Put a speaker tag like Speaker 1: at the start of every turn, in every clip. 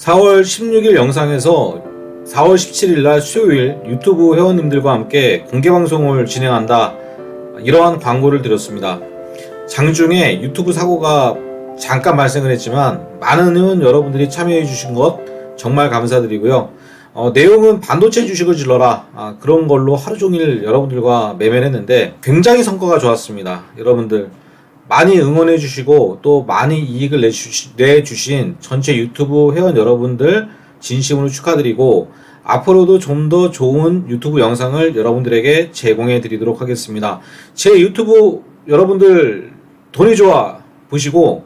Speaker 1: 4월 16일 영상에서 4월 17일 날 수요일 유튜브 회원님들과 함께 공개 방송을 진행한다. 이러한 광고를 드렸습니다. 장중에 유튜브 사고가 잠깐 발생을 했지만 많은 의원 여러분들이 참여해 주신 것 정말 감사드리고요. 어, 내용은 반도체 주식을 질러라 아, 그런 걸로 하루 종일 여러분들과 매매를 했는데 굉장히 성과가 좋았습니다. 여러분들 많이 응원해 주시고 또 많이 이익을 내주시, 내주신 전체 유튜브 회원 여러분들 진심으로 축하드리고 앞으로도 좀 더 좋은 유튜브 영상을 여러분들에게 제공해 드리도록 하겠습니다. 제 유튜브 여러분들 돈이 좋아 보시고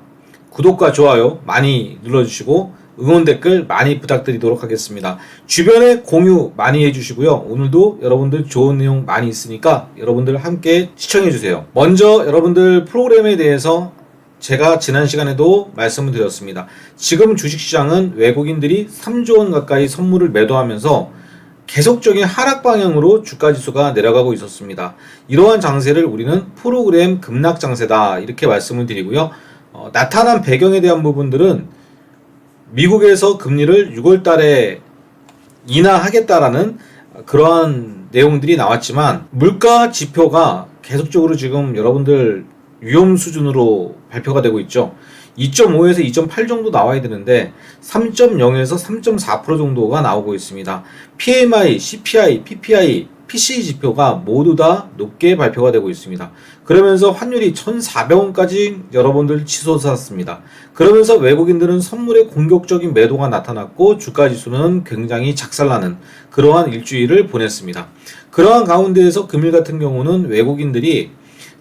Speaker 1: 구독과 좋아요 많이 눌러주시고 응원 댓글 많이 부탁드리도록 하겠습니다. 주변에 공유 많이 해주시고요. 오늘도 여러분들 좋은 내용 많이 있으니까 여러분들 함께 시청해주세요. 먼저 여러분들 프로그램에 대해서 제가 지난 시간에도 말씀을 드렸습니다. 지금 주식시장은 외국인들이 3조 원 가까이 선물을 매도하면서 계속적인 하락 방향으로 주가 지수가 내려가고 있었습니다. 이러한 장세를 우리는 프로그램 급락 장세다 이렇게 말씀을 드리고요. 어, 나타난 배경에 대한 부분들은 미국에서 금리를 6월 달에 인하하겠다라는 그러한 내용들이 나왔지만 물가 지표가 계속적으로 지금 여러분들 위험 수준으로 발표가 되고 있죠. 2.5에서 2.8 정도 나와야 되는데 3.0에서 3.4% 정도가 나오고 있습니다. PMI, CPI, PPI, PCE 지표가 모두 다 높게 발표가 되고 있습니다. 그러면서 환율이 1,400원까지 여러분들 치솟았습니다. 그러면서 외국인들은 선물의 공격적인 매도가 나타났고 주가 지수는 굉장히 작살나는 그러한 일주일을 보냈습니다. 그러한 가운데에서 금일 같은 경우는 외국인들이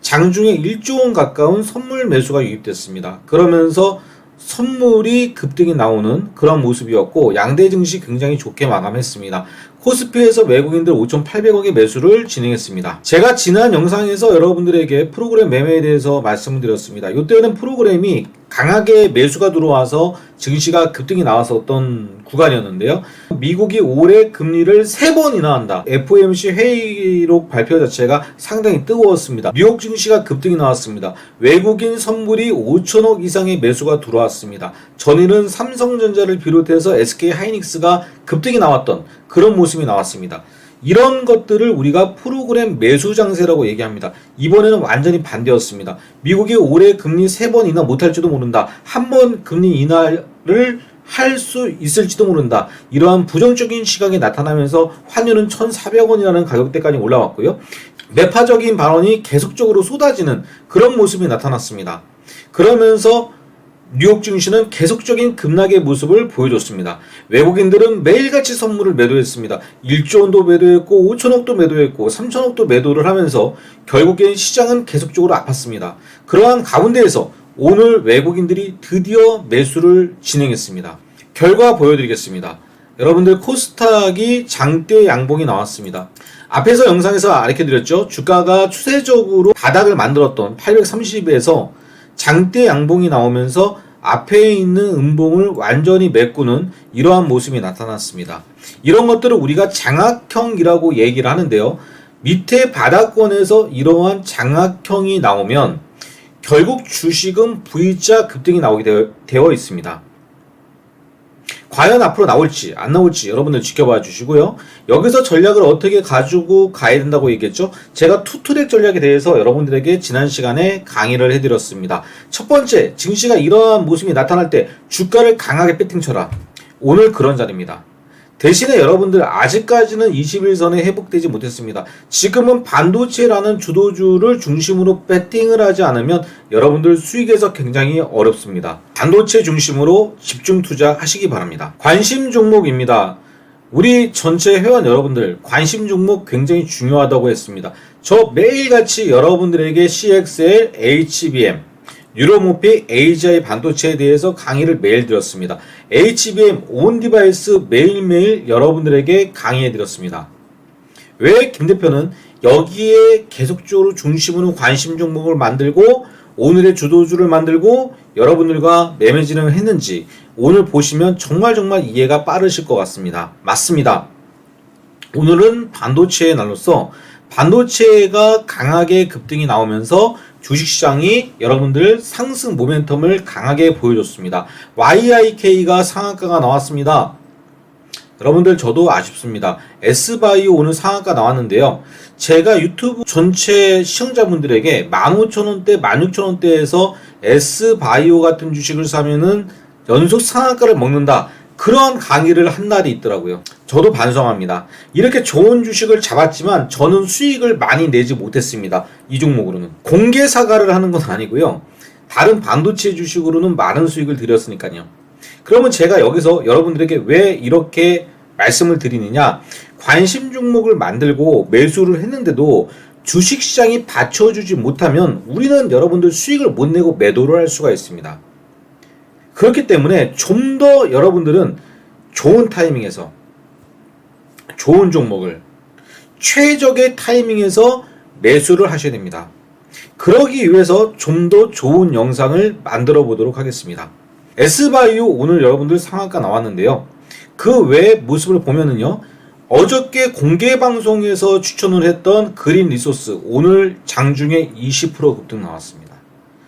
Speaker 1: 장중에 1조 원 가까운 선물 매수가 유입됐습니다. 그러면서 선물이 급등이 나오는 그런 모습이었고 양대 증시 굉장히 좋게 마감했습니다. 코스피에서 외국인들 5,800억의 매수를 진행했습니다. 제가 지난 영상에서 여러분들에게 프로그램 매매에 대해서 말씀을 드렸습니다. 이때는 프로그램이 강하게 매수가 들어와서 증시가 급등이 나왔었던 구간이었는데요. 미국이 올해 금리를 세 번이나 한다. FOMC 회의록 발표 자체가 상당히 뜨거웠습니다. 뉴욕 증시가 급등이 나왔습니다. 외국인 선물이 5천억 이상의 매수가 들어왔습니다. 전일은 삼성전자를 비롯해서 SK 하이닉스가 급등이 나왔던 그런 모습이 나왔습니다. 이런 것들을 우리가 프로그램 매수 장세라고 얘기합니다. 이번에는 완전히 반대였습니다. 미국이 올해 금리 세 번 인하 못할지도 모른다. 한 번 금리 인하를 할 수 있을지도 모른다. 이러한 부정적인 시각이 나타나면서 환율은 1,400원이라는 가격대까지 올라왔고요. 매파적인 발언이 계속적으로 쏟아지는 그런 모습이 나타났습니다. 그러면서 뉴욕 증시는 계속적인 급락의 모습을 보여줬습니다. 외국인들은 매일같이 선물을 매도했습니다. 1조 원도 매도했고 5천억도 매도했고 3천억도 매도를 하면서 결국엔 시장은 계속적으로 아팠습니다. 그러한 가운데에서 오늘 외국인들이 드디어 매수를 진행했습니다. 결과 보여드리겠습니다. 여러분들 코스닥이 장대 양봉이 나왔습니다. 앞에서 영상에서 알려드렸죠. 주가가 추세적으로 바닥을 만들었던 830에서 장대 양봉이 나오면서 앞에 있는 음봉을 완전히 메꾸는 이러한 모습이 나타났습니다. 이런 것들을 우리가 장악형이라고 얘기를 하는데요. 밑에 바닥권에서 이러한 장악형이 나오면 결국 주식은 V자 급등이 나오게 되어, 있습니다. 과연 앞으로 나올지 안 나올지 여러분들 지켜봐 주시고요. 여기서 전략을 어떻게 가지고 가야 된다고 얘기했죠. 제가 투트랙 전략에 대해서 여러분들에게 지난 시간에 강의를 해드렸습니다. 첫 번째, 증시가 이러한 모습이 나타날 때 주가를 강하게 배팅 쳐라. 오늘 그런 자리입니다. 대신에 여러분들 아직까지는 21선에 회복되지 못했습니다. 지금은 반도체라는 주도주를 중심으로 배팅을 하지 않으면 여러분들 수익에서 굉장히 어렵습니다. 반도체 중심으로 집중 투자하시기 바랍니다. 관심 종목입니다. 우리 전체 회원 여러분들 관심 종목 굉장히 중요하다고 했습니다. 저 매일같이 여러분들에게 CXL, HBM, 유로모픽 AGI 반도체에 대해서 강의를 매일 드렸습니다. HBM 온 디바이스 매일매일 여러분들에게 강의해 드렸습니다. 왜 김 대표는 여기에 계속적으로 중심으로 관심 종목을 만들고 오늘의 주도주를 만들고 여러분들과 매매 진행을 했는지 오늘 보시면 정말 정말 이해가 빠르실 것 같습니다. 맞습니다. 오늘은 반도체의 날로서 반도체가 강하게 급등이 나오면서 주식시장이 여러분들 상승 모멘텀을 강하게 보여줬습니다. YIK가 상한가가 나왔습니다. 여러분들 저도 아쉽습니다. S바이오 오늘 상한가 나왔는데요. 제가 유튜브 전체 시청자분들에게 15,000원대, 16,000원대에서 S바이오 같은 주식을 사면은 연속 상한가를 먹는다. 그런 강의를 한 날이 있더라고요. 저도 반성합니다. 이렇게 좋은 주식을 잡았지만 저는 수익을 많이 내지 못했습니다. 이 종목으로는. 공개 사과를 하는 건 아니고요. 다른 반도체 주식으로는 많은 수익을 드렸으니까요. 그러면 제가 여기서 여러분들에게 왜 이렇게 말씀을 드리느냐? 관심 종목을 만들고 매수를 했는데도 주식 시장이 받쳐주지 못하면 우리는 여러분들 수익을 못 내고 매도를 할 수가 있습니다. 그렇기 때문에 좀 더 여러분들은 좋은 타이밍에서 좋은 종목을 최적의 타이밍에서 매수를 하셔야 됩니다. 그러기 위해서 좀 더 좋은 영상을 만들어 보도록 하겠습니다. S바이오 오늘 여러분들 상한가 나왔는데요. 그 외 모습을 보면은요. 어저께 공개 방송에서 추천을 했던 그린 리소스 오늘 장중에 20% 급등 나왔습니다.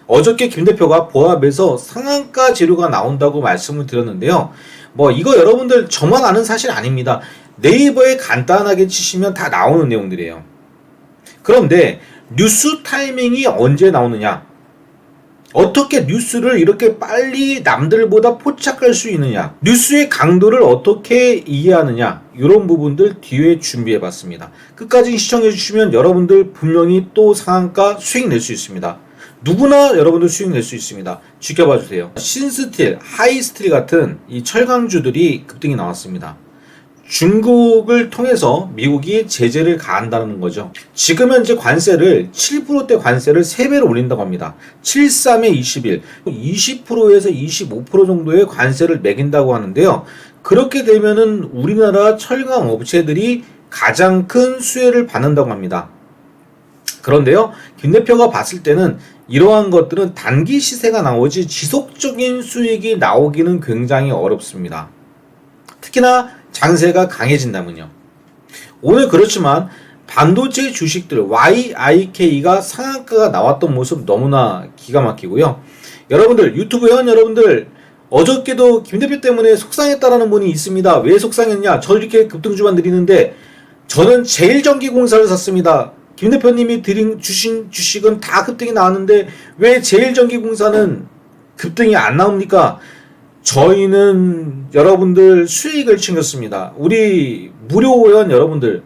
Speaker 1: 어저께 김 대표가 보합에서 상한가 재료가 나온다고 말씀을 드렸는데요. 뭐 이거 여러분들 저만 아는 사실 아닙니다. 네이버에 간단하게 치시면 다 나오는 내용들이에요. 그런데 뉴스 타이밍이 언제 나오느냐? 어떻게 뉴스를 이렇게 빨리 남들보다 포착할 수 있느냐? 뉴스의 강도를 어떻게 이해하느냐? 이런 부분들 뒤에 준비해 봤습니다. 끝까지 시청해 주시면 여러분들 분명히 또 상한가 수익 낼 수 있습니다. 누구나 여러분들 수익 낼 수 있습니다. 지켜봐 주세요. 신스틸, 하이스틸 같은 이 철강주들이 급등이 나왔습니다. 중국을 통해서 미국이 제재를 가한다는 거죠. 지금 현재 관세를 7%대 관세를 3배로 올린다고 합니다. 73에 21, 20%에서 25% 정도의 관세를 매긴다고 하는데요. 그렇게 되면은 우리나라 철강 업체들이 가장 큰 수혜를 받는다고 합니다. 그런데요, 김 대표가 봤을 때는 이러한 것들은 단기 시세가 나오지 지속적인 수익이 나오기는 굉장히 어렵습니다. 특히나 장세가 강해진다면요. 오늘 그렇지만 반도체 주식들 YIK가 상한가가 나왔던 모습 너무나 기가 막히고요. 여러분들 유튜브 회원 여러분들 어저께도 김 대표 때문에 속상했다라는 분이 있습니다. 왜 속상했냐? 저 이렇게 급등주만 드리는데 저는 제일전기공사를 샀습니다. 김 대표님이 드린 주신 주식은 다 급등이 나왔는데 왜 제일전기공사는 급등이 안 나옵니까? 저희는 여러분들 수익을 챙겼습니다. 우리 무료 회원 여러분들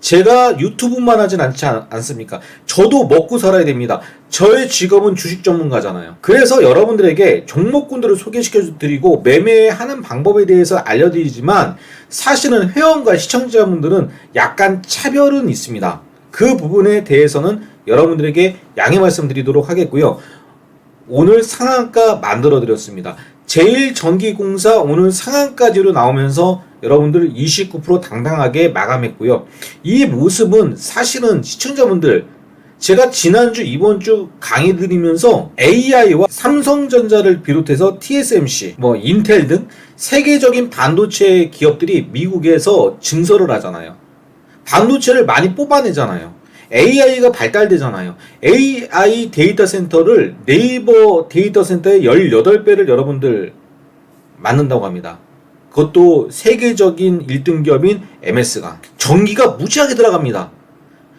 Speaker 1: 제가 유튜브만 하진 않지 않, 않습니까? 저도 먹고 살아야 됩니다. 저의 직업은 주식 전문가잖아요. 그래서 여러분들에게 종목군들을 소개시켜 드리고 매매하는 방법에 대해서 알려드리지만 사실은 회원과 시청자분들은 약간 차별은 있습니다. 그 부분에 대해서는 여러분들에게 양해 말씀드리도록 하겠고요. 오늘 상한가 만들어 드렸습니다. 제일전기공사 오늘 상한까지로 나오면서 여러분들 29% 당당하게 마감했고요. 이 모습은 사실은 시청자분들 제가 지난주 이번 주 강의 드리면서 AI와 삼성전자를 비롯해서 TSMC, 뭐 인텔 등 세계적인 반도체 기업들이 미국에서 증설을 하잖아요. 반도체를 많이 뽑아내잖아요. AI가 발달되잖아요. AI 데이터 센터를 네이버 데이터 센터의 18배를 여러분들 만든다고 합니다. 그것도 세계적인 1등 기업인 MS가. 전기가 무지하게 들어갑니다.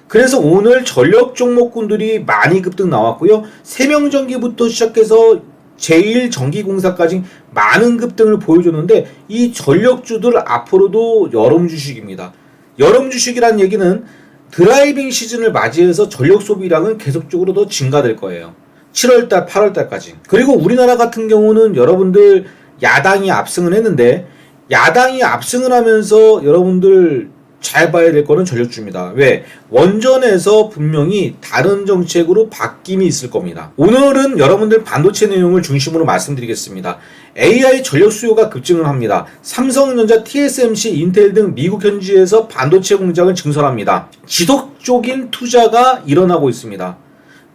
Speaker 1: 그래서 오늘 전력 종목군들이 많이 급등 나왔고요. 세명전기부터 시작해서 제일 전기공사까지 많은 급등을 보여줬는데 이 전력주들 앞으로도 여름 주식입니다. 여름 주식이란 얘기는 드라이빙 시즌을 맞이해서 전력 소비량은 계속적으로 더 증가될 거예요. 7월달, 8월달까지. 그리고 우리나라 같은 경우는 여러분들 야당이 압승을 했는데 야당이 압승을 하면서 여러분들 잘 봐야 될 거는 전력주입니다. 왜? 원전에서 분명히 다른 정책으로 바뀜이 있을 겁니다. 오늘은 여러분들 반도체 내용을 중심으로 말씀드리겠습니다. AI 전력 수요가 급증을 합니다. 삼성전자, TSMC, 인텔 등 미국 현지에서 반도체 공장을 증설합니다. 지속적인 투자가 일어나고 있습니다.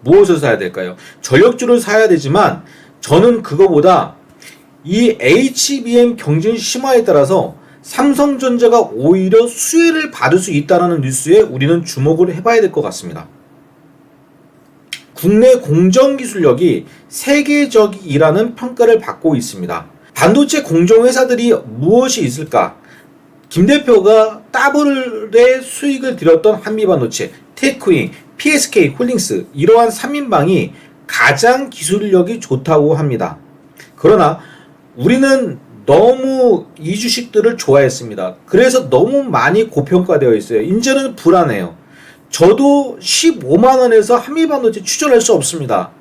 Speaker 1: 무엇을 사야 될까요? 전력주를 사야 되지만 저는 그거보다 이 HBM 경쟁 심화에 따라서 삼성전자가 오히려 수혜를 받을 수 있다는 뉴스에 우리는 주목을 해봐야 될 것 같습니다. 국내 공정 기술력이 세계적이라는 평가를 받고 있습니다. 반도체 공정 회사들이 무엇이 있을까? 김 대표가 따블의 수익을 들였던 한미반도체, 테크윙, PSK 홀딩스 이러한 3인방이 가장 기술력이 좋다고 합니다. 그러나 우리는 너무 이 주식들을 좋아했습니다. 그래서 너무 많이 고평가되어 있어요. 이제는 불안해요. 저도 15만 원에서 한미 반도체 추천할 수 없습니다.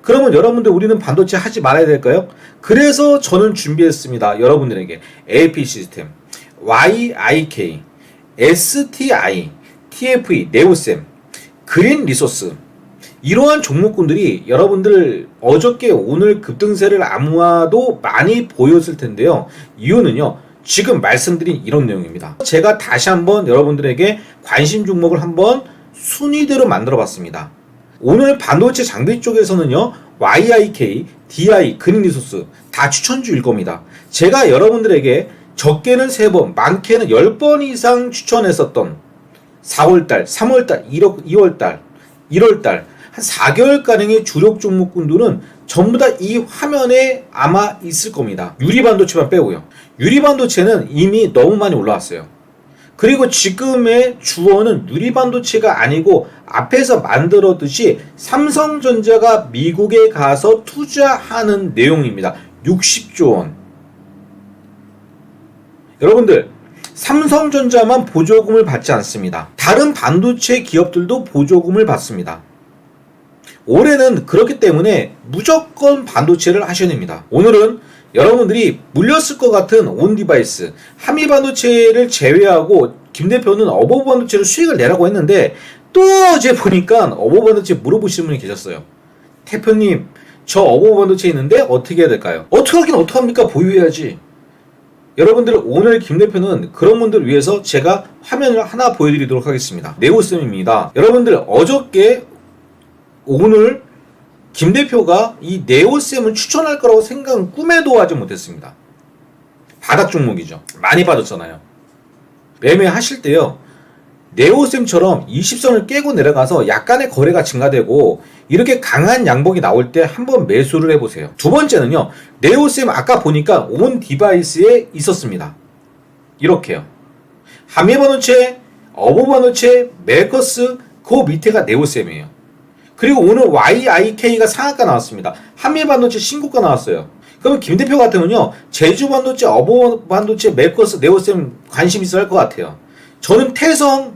Speaker 1: 그러면 여러분들 우리는 반도체 하지 말아야 될까요? 그래서 저는 준비했습니다. 여러분들에게 AP 시스템, YIK, STI, TFE, 네오셈, 그린 리소스 이러한 종목군들이 여러분들 어저께 오늘 급등세를 아무와도 많이 보였을 텐데요. 이유는요. 지금 말씀드린 이런 내용입니다. 제가 다시 한번 여러분들에게 관심 종목을 한번 순위대로 만들어 봤습니다. 오늘 반도체 장비 쪽에서는요. YIK, DI, 그린리소스 다 추천주일 겁니다. 제가 여러분들에게 적게는 3번, 많게는 10번 이상 추천했었던 4월달, 3월달, 2월달, 1월달 한 4개월가량의 주력 종목군들은 전부 다 이 화면에 아마 있을 겁니다. 유리반도체만 빼고요. 유리반도체는 이미 너무 많이 올라왔어요. 그리고 지금의 주어는 유리반도체가 아니고 앞에서 만들었듯이 삼성전자가 미국에 가서 투자하는 내용입니다. 60조 원. 여러분들, 삼성전자만 보조금을 받지 않습니다. 다른 반도체 기업들도 보조금을 받습니다. 올해는 그렇기 때문에 무조건 반도체를 하셔야 됩니다. 오늘은 여러분들이 물렸을 것 같은 온 디바이스, 하미 반도체를 제외하고 김 대표는 어버 반도체를 수익을 내라고 했는데 또 어제 보니까 어버 반도체 물어보시는 분이 계셨어요. 대표님, 저 어버 반도체 있는데 어떻게 해야 될까요? 어떻게 하긴 어떡합니까? 보유해야지. 여러분들 오늘 김 대표는 그런 분들을 위해서 제가 화면을 하나 보여드리도록 하겠습니다. 네오쌤입니다. 여러분들 어저께 오늘 김 대표가 이 네오쌤을 추천할 거라고 생각은 꿈에도 하지 못했습니다. 바닥 종목이죠. 많이 빠졌잖아요. 매매하실 때요. 네오쌤처럼 20선을 깨고 내려가서 약간의 거래가 증가되고 이렇게 강한 양봉이 나올 때 한번 매수를 해보세요. 두 번째는요. 네오쌤 아까 보니까 온 디바이스에 있었습니다. 이렇게요. 하미반도체, 어버반도체, 메커스 그 밑에가 네오쌤이에요. 그리고 오늘 YIK가 상한가 나왔습니다. 한미반도체 신고가 나왔어요. 그러면 김 대표 같으면요. 제주반도체, 어버반도체, 메커스, 네오셈 관심 있어 할 것 같아요. 저는 태성,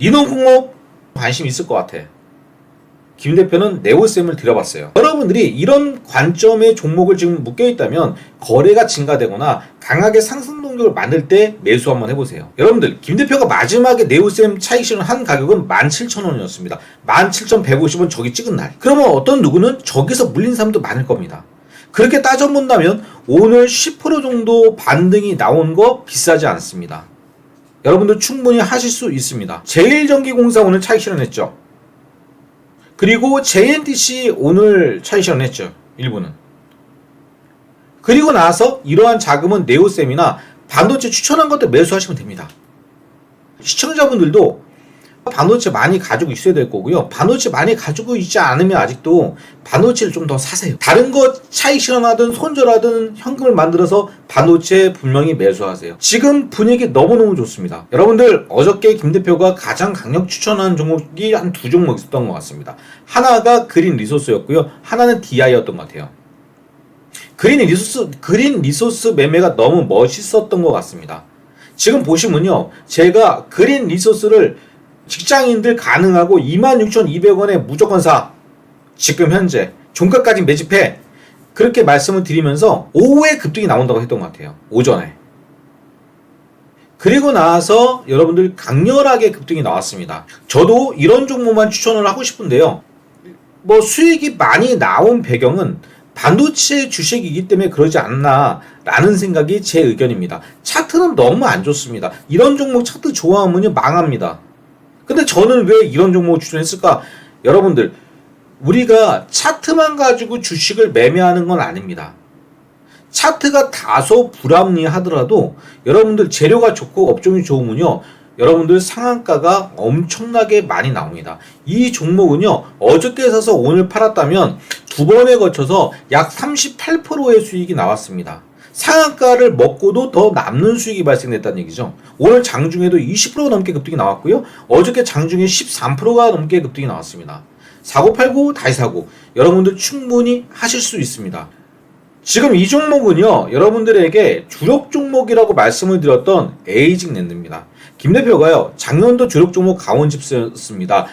Speaker 1: 니논공업 관심 있을 것 같아. 김 대표는 네오셈을 들여봤어요. 여러분들이 이런 관점의 종목을 지금 묶여 있다면 거래가 증가되거나 강하게 상승 동력을 만들 때 매수 한번 해보세요. 여러분들 김 대표가 마지막에 네오셈 차익 실현 한 가격은 17,000원이었습니다. 17,150원 저기 찍은 날. 그러면 어떤 누구는 저기서 물린 사람도 많을 겁니다. 그렇게 따져본다면 오늘 10% 정도 반등이 나온 거 비싸지 않습니다. 여러분들 충분히 하실 수 있습니다. 제일전기공사 오늘 차익 실현했죠. 그리고 JNTC 오늘 차익 실현했죠. 일부는. 그리고 나서 이러한 자금은 네오셈이나 반도체 추천한 것들 매수하시면 됩니다. 시청자분들도 반도체 많이 가지고 있어야 될 거고요. 반도체 많이 가지고 있지 않으면 아직도 반도체를 좀 더 사세요. 다른 거 차익 실현하든 손절하든 현금을 만들어서 반도체 분명히 매수하세요. 지금 분위기 너무너무 좋습니다. 여러분들 어저께 김 대표가 가장 강력 추천한 종목이 한 두 종목 있었던 것 같습니다. 하나가 그린 리소스였고요. 하나는 DI였던 것 같아요. 그린 리소스, 그린 리소스 매매가 너무 멋있었던 것 같습니다. 지금 보시면요. 제가 그린 리소스를 직장인들 가능하고 26,200원에 무조건 사. 지금 현재 종가까지 매집해. 그렇게 말씀을 드리면서 오후에 급등이 나온다고 했던 것 같아요. 오전에. 그리고 나서 여러분들 강렬하게 급등이 나왔습니다. 저도 이런 종목만 추천을 하고 싶은데요. 뭐 수익이 많이 나온 배경은 반도체 주식이기 때문에 그러지 않나라는 생각이 제 의견입니다. 차트는 너무 안 좋습니다. 이런 종목 차트 좋아하면 망합니다. 근데 저는 왜 이런 종목을 추천했을까? 여러분들, 우리가 차트만 가지고 주식을 매매하는 건 아닙니다. 차트가 다소 불합리하더라도 여러분들 재료가 좋고 업종이 좋으면요. 여러분들 상한가가 엄청나게 많이 나옵니다. 이 종목은요, 어저께 사서 오늘 팔았다면 두 번에 거쳐서 약 38%의 수익이 나왔습니다. 상한가를 먹고도 더 남는 수익이 발생됐다는 얘기죠. 오늘 장중에도 20% 넘게 급등이 나왔고요. 어저께 장중에 13%가 넘게 급등이 나왔습니다. 사고 팔고 다시 사고 여러분들 충분히 하실 수 있습니다. 지금 이 종목은요, 여러분들에게 주력 종목이라고 말씀을 드렸던 에이징 랜드입니다. 김 대표가요, 작년도 주력 종목 강원집스였습니다.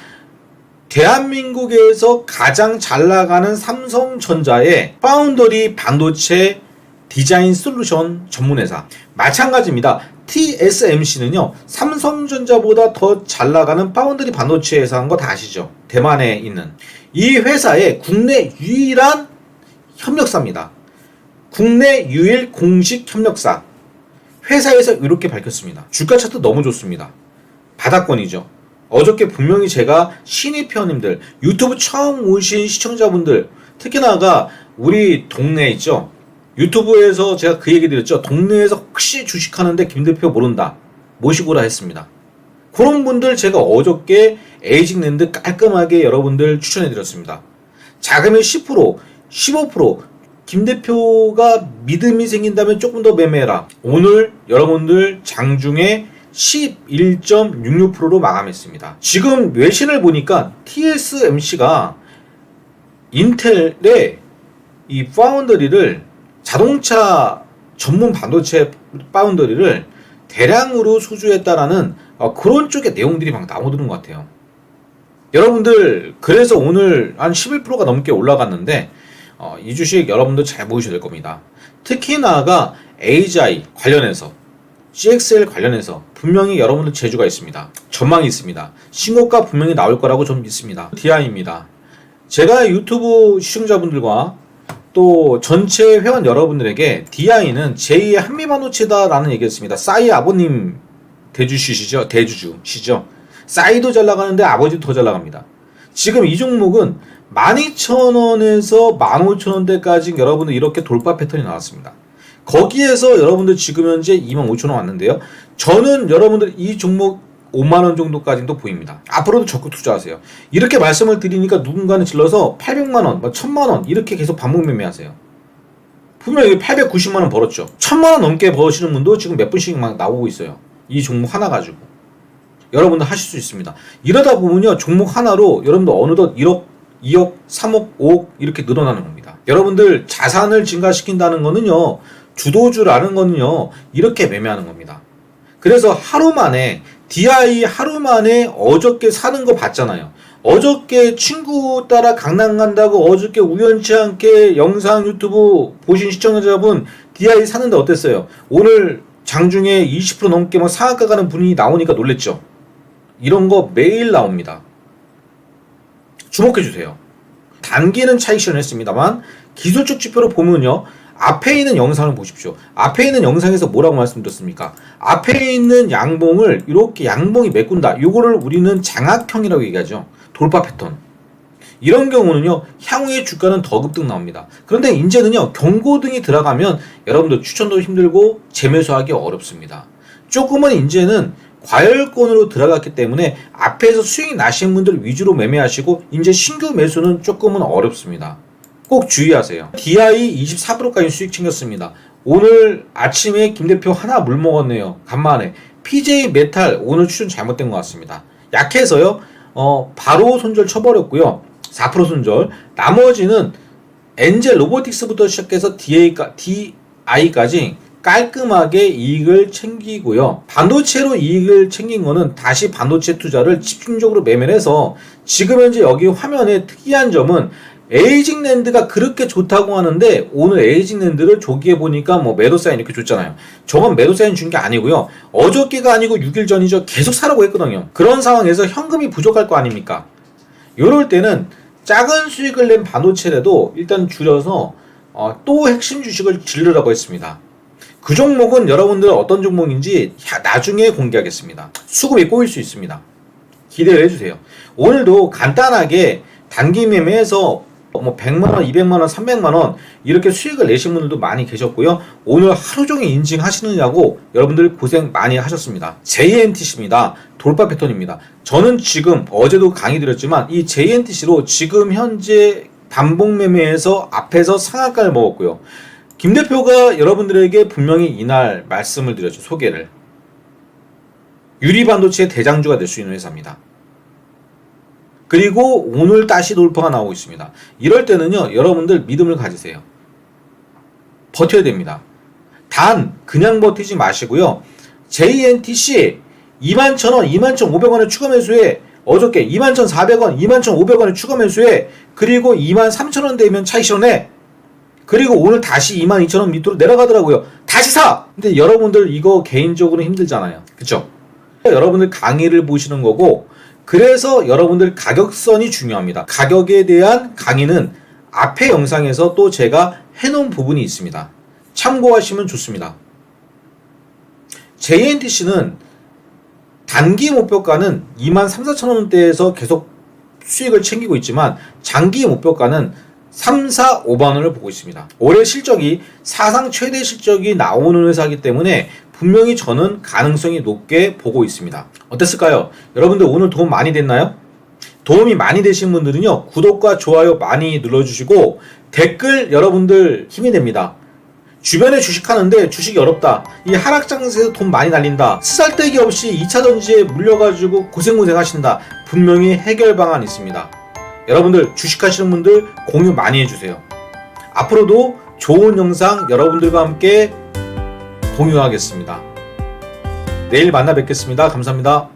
Speaker 1: 대한민국에서 가장 잘 나가는 삼성전자의 파운더리 반도체 디자인 솔루션 전문회사. 마찬가지입니다. TSMC는요, 삼성전자보다 더 잘 나가는 파운드리 반도체 회사인 거 다 아시죠? 대만에 있는. 이 회사의 국내 유일한 협력사입니다. 국내 유일 공식 협력사. 회사에서 이렇게 밝혔습니다. 주가 차트 너무 좋습니다. 바닥권이죠. 어저께 분명히 제가 신입 회원님들, 유튜브 처음 오신 시청자분들, 특히나가 우리 동네 있죠? 유튜브에서 제가 그 얘기 드렸죠. 동네에서 혹시 주식하는데 김 대표 모른다. 모시고라 했습니다. 그런 분들 제가 어저께 에이징랜드 깔끔하게 여러분들 추천해 드렸습니다. 자금의 10%, 15%, 김 대표가 믿음이 생긴다면 조금 더 매매해라. 오늘 여러분들 장중에 11.66%로 마감했습니다. 지금 외신을 보니까 TSMC가 인텔의 이 파운더리를 자동차 전문 반도체 파운더리를 대량으로 수주했다라는 어, 그런 쪽의 내용들이 막 나오는 것 같아요. 여러분들 그래서 오늘 한 11%가 넘게 올라갔는데 어, 이 주식 여러분들 잘 보셔야 될 겁니다. 특히나가 AGI 관련해서 CXL 관련해서 분명히 여러분들 재주가 있습니다. 전망이 있습니다. 신고가 분명히 나올 거라고 좀 믿습니다. DI입니다. 제가 유튜브 시청자분들과 또 전체 회원 여러분들에게 DI는 제2의 한미반도체다라는 얘기했습니다. 싸이 아버님 대주시시죠? 대주주시죠? 싸이도 잘 나가는데 아버지도 더 잘 나갑니다. 지금 이 종목은 12,000원에서 15,000원대까지 여러분들 이렇게 돌파 패턴이 나왔습니다. 거기에서 여러분들 지금 현재 25,000원 왔는데요. 저는 여러분들 이 종목 5만 원 정도까지도 보입니다. 앞으로도 적극 투자하세요. 이렇게 말씀을 드리니까 누군가는 질러서 800만 원, 1000만 원 이렇게 계속 반복 매매하세요. 분명히 890만 원 벌었죠. 1000만 원 넘게 버시는 분도 지금 몇 분씩 막 나오고 있어요. 이 종목 하나 가지고. 여러분들 하실 수 있습니다. 이러다 보면요. 종목 하나로 여러분들 어느덧 1억, 2억, 3억, 5억 이렇게 늘어나는 겁니다. 여러분들 자산을 증가시킨다는 거는요. 주도주라는 거는요. 이렇게 매매하는 겁니다. 그래서 하루 만에 DI 하루 만에 어저께 사는 거 봤잖아요. 어저께 친구 따라 강남 간다고 어저께 우연치 않게 영상 유튜브 보신 시청자분 DI 사는데 어땠어요? 오늘 장중에 20% 넘게 막 상한가 가는 분이 나오니까 놀랬죠. 이런 거 매일 나옵니다. 주목해 주세요. 단기는 차익 실현했습니다만 기술적 지표로 보면요. 앞에 있는 영상을 보십시오. 앞에 있는 영상에서 뭐라고 말씀드렸습니까? 앞에 있는 양봉을 이렇게 양봉이 메꾼다. 요거를 우리는 장악형이라고 얘기하죠. 돌파 패턴. 이런 경우는요, 향후의 주가는 더 급등 나옵니다. 그런데 이제는요, 경고등이 들어가면 여러분들 추천도 힘들고 재매수하기 어렵습니다. 조금은 이제는 과열권으로 들어갔기 때문에 앞에서 수익이 나신 분들 위주로 매매하시고 이제 신규 매수는 조금은 어렵습니다. 꼭 주의하세요. DI 24%까지 수익 챙겼습니다. 오늘 아침에 김 대표 하나 물 먹었네요. 간만에. PJ 메탈 오늘 추천 잘못된 것 같습니다. 약해서요. 어, 바로 손절 쳐버렸고요. 4% 손절. 나머지는 엔젤 로보틱스부터 시작해서 DA가, DI까지 깔끔하게 이익을 챙기고요. 반도체로 이익을 챙긴 거는 다시 반도체 투자를 집중적으로 매매해서 지금 현재 여기 화면에 특이한 점은 에이징랜드가 그렇게 좋다고 하는데 오늘 에이징랜드를 조기에 보니까 뭐 매도 사인 이렇게 줬잖아요. 저건 매도 사인 준 게 아니고요. 어저께가 아니고 6일 전이죠. 계속 사라고 했거든요. 그런 상황에서 현금이 부족할 거 아닙니까? 이럴 때는 작은 수익을 낸 반도체라도 일단 줄여서 어, 또 핵심 주식을 질르라고 했습니다. 그 종목은 여러분들 어떤 종목인지 나중에 공개하겠습니다. 수급이 꼬일 수 있습니다. 기대를 해주세요. 오늘도 간단하게 단기 매매에서 뭐 100만 원, 200만 원, 300만 원 이렇게 수익을 내신 분들도 많이 계셨고요. 오늘 하루 종일 인증하시느냐고 여러분들 고생 많이 하셨습니다. JNTC입니다. 돌파 패턴입니다. 저는 지금 어제도 강의 드렸지만 이 JNTC로 지금 현재 반복 매매에서 앞에서 상한가를 먹었고요. 김 대표가 여러분들에게 분명히 이날 말씀을 드렸죠. 소개를. 유리반도체의 대장주가 될 수 있는 회사입니다. 그리고 오늘 다시 돌파가 나오고 있습니다. 이럴 때는요, 여러분들 믿음을 가지세요. 버텨야 됩니다. 단, 그냥 버티지 마시고요. JNTC 21,000원, 21,500원의 추가 매수에 어저께 21,400원, 21,500원의 추가 매수에 그리고 23,000원 되면 차익 실현해. 그리고 오늘 다시 22,000원 밑으로 내려가더라고요. 다시 사! 근데 여러분들 이거 개인적으로 힘들잖아요. 그쵸? 여러분들 강의를 보시는 거고, 그래서 여러분들 가격선이 중요합니다. 가격에 대한 강의는 앞에 영상에서 또 제가 해놓은 부분이 있습니다. 참고하시면 좋습니다. JNTC는 단기 목표가는 2만 3, 4천 원대에서 계속 수익을 챙기고 있지만 장기 목표가는 3, 4, 5만 원을 보고 있습니다. 올해 실적이 사상 최대 실적이 나오는 회사이기 때문에 분명히 저는 가능성이 높게 보고 있습니다. 어땠을까요? 여러분들 오늘 도움 많이 됐나요? 도움이 많이 되신 분들은요, 구독과 좋아요 많이 눌러주시고, 댓글 여러분들 힘이 됩니다. 주변에 주식하는데 주식이 어렵다. 이 하락장세에서 돈 많이 날린다. 쓰잘데기 없이 2차 전지에 물려가지고 고생고생 하신다. 분명히 해결 방안 있습니다. 여러분들 주식하시는 분들 공유 많이 해주세요. 앞으로도 좋은 영상 여러분들과 함께 공유하겠습니다. 내일 만나 뵙겠습니다. 감사합니다.